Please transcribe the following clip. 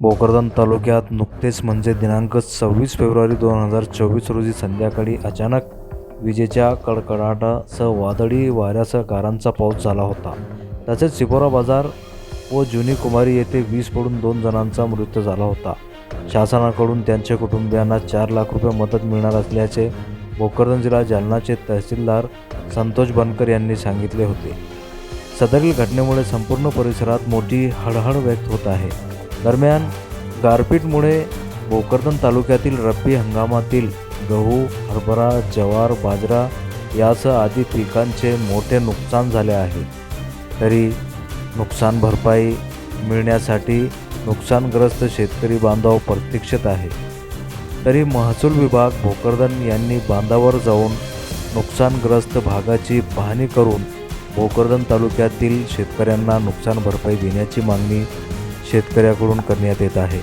भोकरदन तालुक्यात नुकतेच म्हणजे दिनांक सव्वीस फेब्रुवारी दोन हजार चोवीस रोजी संध्याकाळी अचानक विजेच्या कडकडाटासह वादळी वाऱ्यासह गारांचा पाऊस झाला होता. तसेच सिपोरा बाजार व जुनी कुमारी येथे वीज पडून दोन जणांचा मृत्यू झाला होता. शासनाकडून त्यांच्या कुटुंबियांना चार लाख रुपये मदत मिळणार असल्याचे भोकरदन जिल्हा जालनाचे तहसीलदार संतोष बनकर यांनी सांगितले होते. सदरील घटनेमुळे संपूर्ण परिसरात मोठी हळहळ व्यक्त होत आहे. दरम्यान गारपीटमुळे भोकरदन तालुक्यातील रब्बी हंगामातील गहू हरभरा जवार बाजरा यासह आदी पिकांचे मोठे नुकसान झाले आहे. तरी नुकसान भरपाई मिळण्यासाठी नुकसानग्रस्त शेतकरी बांधव प्रतीक्षेत आहे. तरी महसूल विभाग भोकरदन यांनी बांधावर जाऊन नुकसानग्रस्त भागाची पाहणी करून भोकरदन तालुक्यातील शेतकऱ्यांना नुकसान भरपाई देण्याची मागणी शेतकऱ्याकडून करण्यात येत आहे.